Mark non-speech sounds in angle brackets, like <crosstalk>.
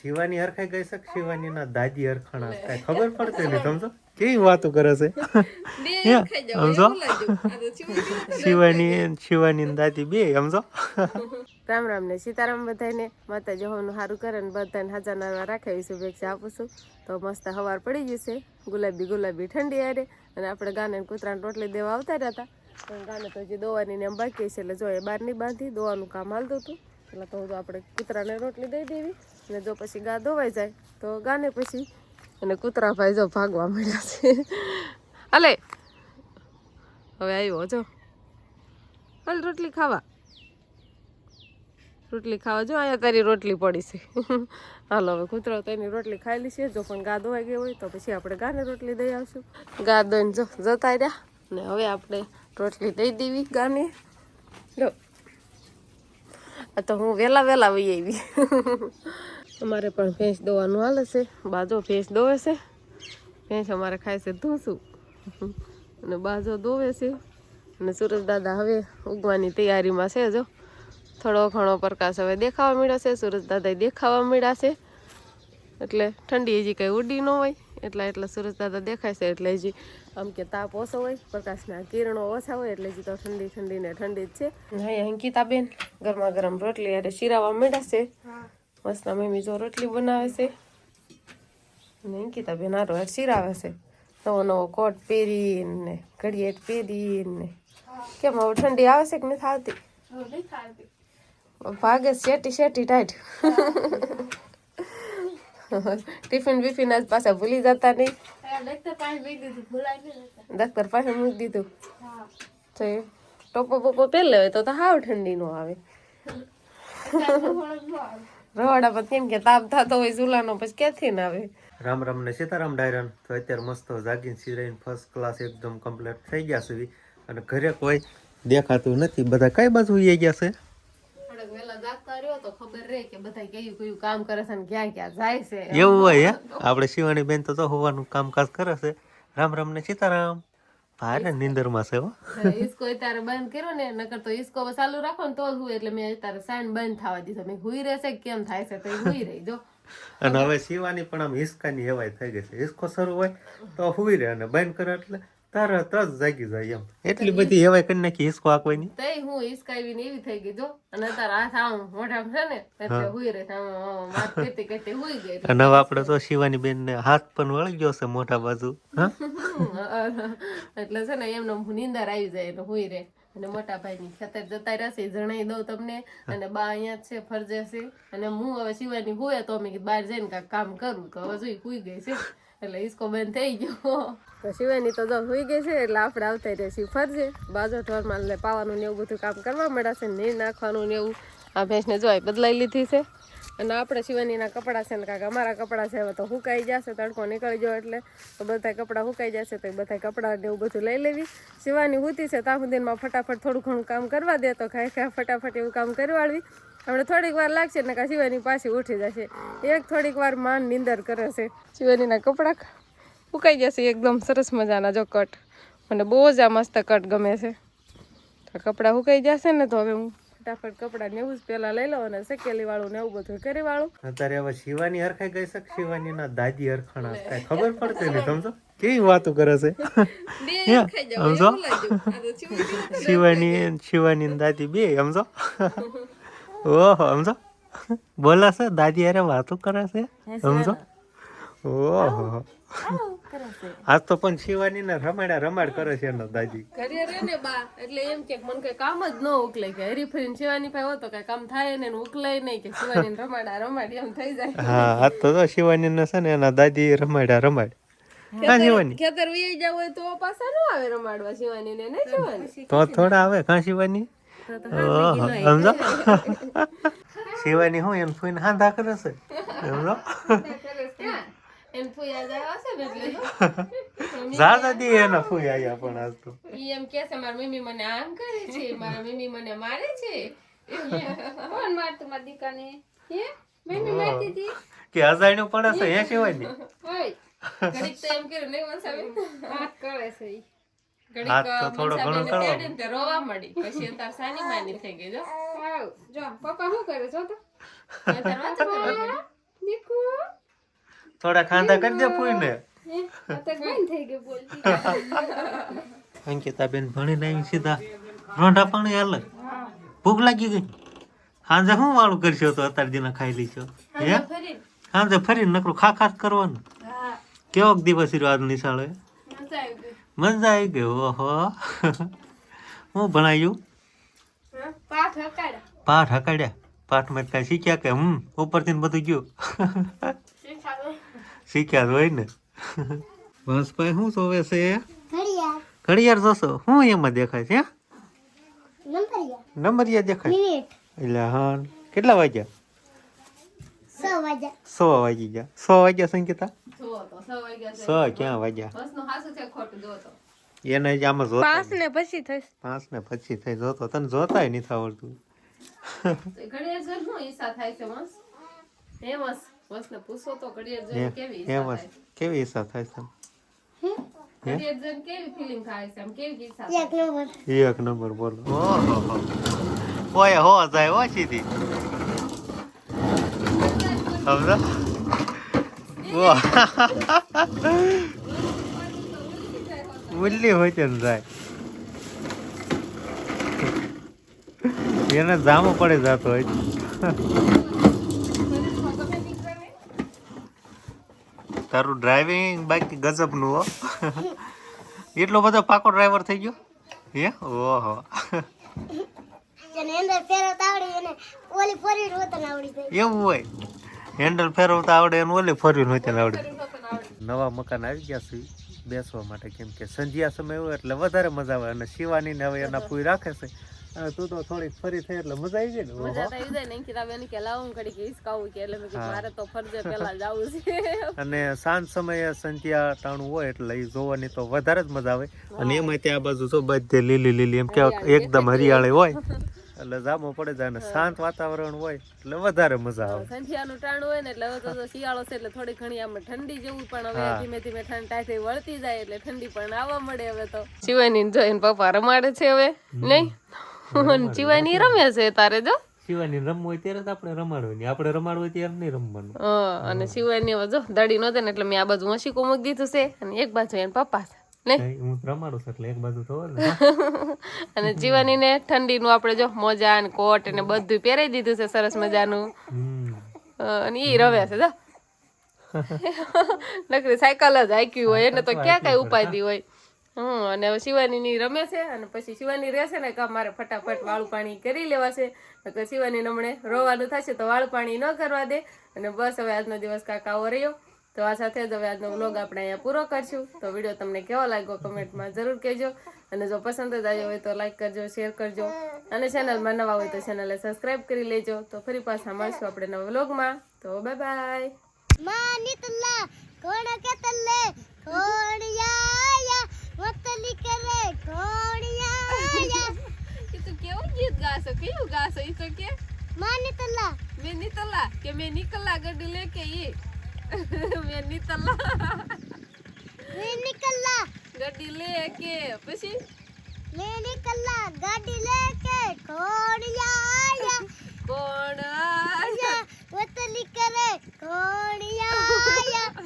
શિવાની હરખાઈ ગઈ શક શિવાની ના દાદી હરખાણા છે? ખબર <laughs> પડતી નહીં સમજો? કેવી વાતો કરે છે? <laughs> સમજો? શિવાની શિવાની દાદી બે સમજો? <laughs> રામ રામ ને સીતારામ બધાને માતા જવાનું સારું કરે ને બધાને હાજર નારવા રાખે એવી શુભેચ્છા આપું છું. તો મસ્ત હવાર પડી ગઈ છે. ગુલાબી ગુલાબી ઠંડી આરે અને આપણે ગાને ને કૂતરાને રોટલી દેવા આવતા રહ્યા હતા. પણ ગાને તો હજી દોવાની ને એમ બાકી છે એટલે જો એ બહાર નહીં બાંધી દોવાનું કામ હાલતું હતું. એટલે તો તો આપણે કૂતરાને રોટલી દઈ દેવી. અને જો પછી ગા ધોવાઈ જાય, તો ગાને પછી અને કૂતરા ભાઈ જો ભાગવા મળ્યા છે. હાલે. હવે આવ્યો, જો. હાલ રોટલી ખાવા. રોટલી ખાવા જો, અહીંયા તારી રોટલી પડી છે. હાલો હવે કૂતરો તો એની રોટલી ખાયેલી છે. જો પણ ગા ધોવાઈ ગઈ હોય તો પછી આપણે ગાને રોટલી દઈ આવશું. ગા દઈને જો, જતા રહ્યા. ને હવે આપણે રોટલી દઈ દેવી ગાને. જો. આ તો હું વહેલા વહેલા વહી આવી. અમારે પણ ભેંસ દોવાનું હાલે છે. બાજો ભેંસ દોવે છે. ભેંસ અમારે ખાય છે ધોસું. અને બાજો દોવે છે. અને સુરજ દાદા હવે ઉગવાની તૈયારીમાં છે જો. થોડો ઘણો પ્રકાશ હવે દેખાવા મળ્યો છે. સુરજ દાદા દેખાવા મળ્યા એટલે ઠંડી હજી કંઈ ઉડી ન હોય. એટલા એટલા સુરજ દાદા દેખાય છે. એટલે હજી આમ કે તાપ ઓછો હોય. પ્રકાશના કિરણો ઓછા હોય. એટલે હજી તો ઠંડી ઠંડી ને ઠંડી જ છે. અહીંયા અંકિતાબેન ગરમા ગરમ રોટલી અરે શીરાવા મળ્યા મસ્ત મમ્મી જો રોટલી બનાવે છે. અને અંકિતાબેન હારો હાર શીરાવે છે. નવો નવો કોટ પહેરીને ઘડિયાળ પહેરીને. કેમ હવે ઠંડી આવે છે કે નથી આવતી? ભાગે શેટી શેટી ટાઈટ. ટિફિન બિફિન આજ પાછા ભૂલી જતા નહીં. દફતર પાસે મૂકી દીધું તો એ ટોપો બોપો પહેલે હોય તો તો હાવ ઠંડી નો આવે. રવાડા પછી કેમ કે તાપ થતો હોય ચૂલાનો પછી ક્યાંથી ના આવે? રામ રામ ને સીતારામ ડાયરન. તો અત્યારે મસ્ત જાગીને સિરાઈને ફર્સ્ટ ક્લાસ એકદમ કમ્પ્લીટ થઈ ગયા છે અને ઘરે કોઈ દેખાતું નથી. બધા કઈ બાજુ ઉઈ ગયા છે? થોડાક જાગતા રહ્યો તો ખબર રહે બધા કયું કયું કામ કરે છે ક્યાં ક્યાં જાય એવું હોય હે? આપણે શિવાની બેન તો તો હોવાનું કામકાજ કરે છે. રામ રામ ને સીતારામ. ભારે નિંદરમાં છે હો. ઈસકો અત્યારે બંધ કર્યો ને નકર તો ઈસકો ચાલુ રાખો ને તો જ હોય એટલે મેં અત્યારે સાઈન બંધ થવા દીધો. મેં હુઈ રહેશે કેમ થાય છે? તો હુઈ રહી જો. અને હવે શિવાની પણ આમ હિસકાની હેવાય થઈ ગઈ છે. હિસકો શરૂ હોય તો હુઈ રહે અને બંધ કરે એટલે તરત જ જાગી જાય એમ. એટલી બધી હેવાય કરી નાખી હિસકો આકવાની તઈ હું હિસકાવી ને એવી થઈ ગઈ જો. અને તારા હાથ આમ મોઢા છે ને એટલે હુઈ રહે આમ વાત કેતે કરતી હુઈ ગઈ અને હવે આપણે તો શિવાની બેન ને હાથ પણ વળી ગયો છે મોઢા બાજુ <laughs> એટલે છે ને એમને હું નીંદર આવી જાય એટલે હુઈ રહે. અને મોટા ભાઈ ની ખેતર જતા રહેશે જણાઈ દઉં તમને. અને બા અહીંયા છે ફરજે છે. અને હું હવે શિવાની હોય તો અમે બહાર જઈને કાંઈક કામ કરું. તો હવે જોઈ હુઈ ગઈ છે. એટલે ઈસકો બંધ થઈ ગયો. તો શિવાની તો જો સુઈ ગઈ છે, એટલે આપણે આવતા છીએ ફરજે. બાજુ ઢોરમાં એટલે પાવાનું ને એવું બધું કામ કરવા મળ્યા નીર નાખવાનું ને એવું. આ ભેંસને જોઈ બદલાઈ લીધી છે. અને આપણે શિવાનીના કપડાં છે ને કાંક અમારા કપડાં છે, હવે તો સુકાઈ જશે, તડકો નીકળી ગયો એટલે. તો બધા કપડાં સુકાઈ જશે, તો બધા કપડાં ને એવું બધું લઈ લેવી. શિવાની હુતી છે તાપુદીનમાં ફટાફટ થોડું ઘણું કામ કરવા દે તો ખાઈ ખાઈ ફટાફટ એવું કામ કરવાડવી. આપણે થોડીક વાર લાગશે ને કાં શિવાની પાછી ઉઠી જશે. એક થોડીક વાર માન નીંદર કરે છે. શિવાનીના કપડાં સુકાઈ જશે એકદમ સરસ મજાના જો કટ. મને બહુ જ આ મસ્ત કટ ગમે છે. તો કપડાં સુકાઈ જશે ને તો હવે હું ફટાફટ કપડાં ને એવું જ પહેલાં લઈ લઉં અને શેકેલી વાળું ને એવું બધું કરી વાળું. અત્યારે હવે શિવાની હરખાઈ ગઈ છે કે શિવાની ના દાદી હરખાણા કઈ ખબર પડતી નહીં સમજો? કેવી વાતો કરે છે? સમજો? શિવાની શિવાની દાદી બે સમજો? ઓહો સમજો? બોલે છે દાદી અરે વાતો કરે છે? સમજો? ઓહો. આજ તો પણ શિવાની ને રમાડ્યા રમાડ કરે છે એનો દાદી. ઘરે રે ને બા એટલે એમ કે મને કઈ કામ જ ન ઉકલે કે હરીફરીને શિવાની પાસે હોતો કઈ કામ થાય ને ઉકલાય નહીં કે શિવાની રમાડા રમાડ એમ થઈ જાય. હા આજ તો તો શિવાની ને છે ને એના દાદી રમાડ્યા રમાડ શિવાની. ખેતર વી જાવ હોય તો પાછા ન આવે રમાડવા શિવાની ને નહીં શિવાની? તો થોડા આવે કાં શિવાની? સમજો? શિવાની હું એને ફૂઈને હાંધા કરે છે? સમજો? એમ એના ફૂઈ આયા પણ આજ તો. એમ કે છે મારી મમ્મી મને આમ કરે છે મારા મમ્મી મને મારે છે. કોણ મારતું મારી દીકાને? હે? મમ્મી મારતી હતી? કે અજાણ્યું પડે છે હે શિવાની? હોય. ઘડીક તો એમ કર્યું નહીં કરે છે હાથ તો થોડો ઘણો મનસાબેનને તે રોવા મળી પછી તાર સાની માની થઈ ગઈ જો. જો પપ્પા શું કરે જો તો? થોડા ખાંધા કરી દે ફૂઈને. અંકિતા બેન ભણીને આવી સીધા રોંઢા પાણી હાલે. ભૂખ લાગી ગઈ. સાંજે શું વાળું કરશો તો અત્યારે દિના ખાઈ લીશો હે? ફરી સાંજે ફરીને નકરું ખા ખા જ કરવાનું. હા. કેવોક દિવસ રહ્યો આજ નિશાળે? મજા આવી ગઈ ઓહો. હું ભણાયું? પાઠ હકાડ્યા. પાઠ હકાડ્યા? પાઠમાં કાંઈ શીખ્યા કે? હમ ઉપરથી ને બધું ગયું. શીખ્યા જ હોય ને. બસ ભાઈ શું જોવે છે? ઘડિયાળ. ઘડિયાળ જોશો? શું એમાં દેખાય છે હે? નંબરિયા. દેખાય? એટલે હા કેટલા વાગ્યા? સો વાગ્યા. સો વાગી ગયા. સો વાગ્યા સંગીતા જો તો સો વાગ્યા છે. ક્યાં વાગ્યા? એને જ આમાં જોતા પાંચ ને પછી થઈ પાંચ ને પછી થઈ જોતો. તને જોતાય નહીં આવડતું ઘડિયાળ જોઈને શું ઈચ્છા થાય છે મસ પૂછો તો ઘડિયાળ જોઈને કેવી ઈચ્છા થાય કેવી ઈચ્છા થાય છે ઘડિયાળ જોઈને કેવી ફિલિંગ થાય છે? આમ કેવી ઈચ્છા એક નંબર. એક નંબર બોલો. ઓહો ઓય હો જાય ઓછી સીધી. સમજો ઉલ્લી હોય ને જાય એને જામો પડે જતો હોય. તારું ડ્રાઇવિંગ બાકી ગજબનું હો. એટલો બધો પાકો ડ્રાઈવર થઈ ગયો? હે? ઓહો. એવું હોય. હેન્ડલ ફેરવતા આવડે એનું ઓલી ફર્યું હોય તેને આવડે. નવા મકાન આવી ગયા છે બેસવા માટે કેમ કે સંજ્યા સમય હોય એટલે વધારે મજા આવે અને શિવાની ને હવે એના પૂરી રાખે છે. અને તું તો થોડીક ફરી થઈ એટલે મજા આવી ગઈ ને મજા આવી જાય ને અંકિતા બેન કે લાવું હું કે હિસકાવું કે એટલે મેં કીધું મારે તો ફરજે પેલા જવું છે. <laughs> અને સાંજ સમયે સંધ્યા ટાણું હોય એટલે એ જોવાની તો વધારે જ મજા આવે. અને એમાં ત્યાં બાજુ જો બધે લીલી લીલી એમ કે એકદમ હરિયાળી હોય. <laughs> એટલે જામો પડે જાય અને શાંત વાતાવરણ હોય એટલે વધારે મજા આવે. સંધ્યાનું ટાણું હોય ને એટલે હવે તો શિયાળો છે એટલે થોડી ઘણી આમ ઠંડી જેવું પણ હવે ધીમે ધીમે ઠંડાઈ વળતી જાય એટલે ઠંડી પણ આવવા મળે હવે તો. શિવાની જોઈને પપ્પા રમાડે છે હવે નહીં? શિવાની રમે છે તારે જો? શિવાની રમવું હોય ત્યારે જ આપણે રમાડવાની આપણે રમાડવું હોય ત્યારે નહીં રમવાનું. અને શિવાની હવે જો દડી નો ને એટલે મેં આ બાજુ મશીકો મૂકી દીધું છે અને એક બાજુ એને પપ્પા છે. તો હોય ને. ઠંડી નું આપડે આપણે જો મોજા ને કોટ ને બધું પહેરાઈ દીધું છે સરસ મજાનું. અને ઈ રવે છે જો. <laughs> નકરી સાયકલ જ આક્યું હોય એને તો ક્યાં કઈ ઉપાધિ હોય. હમ અને હવે શિવાની ની રમે છે અને પછી શિવાની રહેશે ને કે મારે ફટાફટ વાળું પાણી કરી લેવાશે નકર શિવાની નમણે રોવાનું થશે તો વાળું પાણી ન કરવા દે. અને બસ હવે આજનો દિવસ કાકા આવો રહ્યો. તો આ સાથે જ હવે આજનો વ્લોગ આપણે અહીંયા પૂરો કરશું. તો વીડિયો તમને કેવો લાગ્યો કમેન્ટમાં જરૂર કહેજો. અને જો પસંદ જ આવ્યો હોય તો લાઈક કરજો શેર કરજો. અને ચેનલમાં નવા હોય તો ચેનલને સબસ્ક્રાઇબ કરી લેજો. તો ફરી પાછા મળશું આપણે નવા વ્લોગમાં તો બાય બાય માનિતલા કોણ કે તલ્લે? કોણ યાયા મતલી કરે કોણ યાયા એ તો કેવું ગાસો એ તો કે માનિતલા મેં નીતલા કે મેં નીકળલા ગઢ લે કે એ મેં નીકળલા મેં નીકળલા ગાડી લે કે પછી? મેં નીકળલા ગાડી લેકે કોણ આયા? કોણ મતલી કરે કોણ યાયા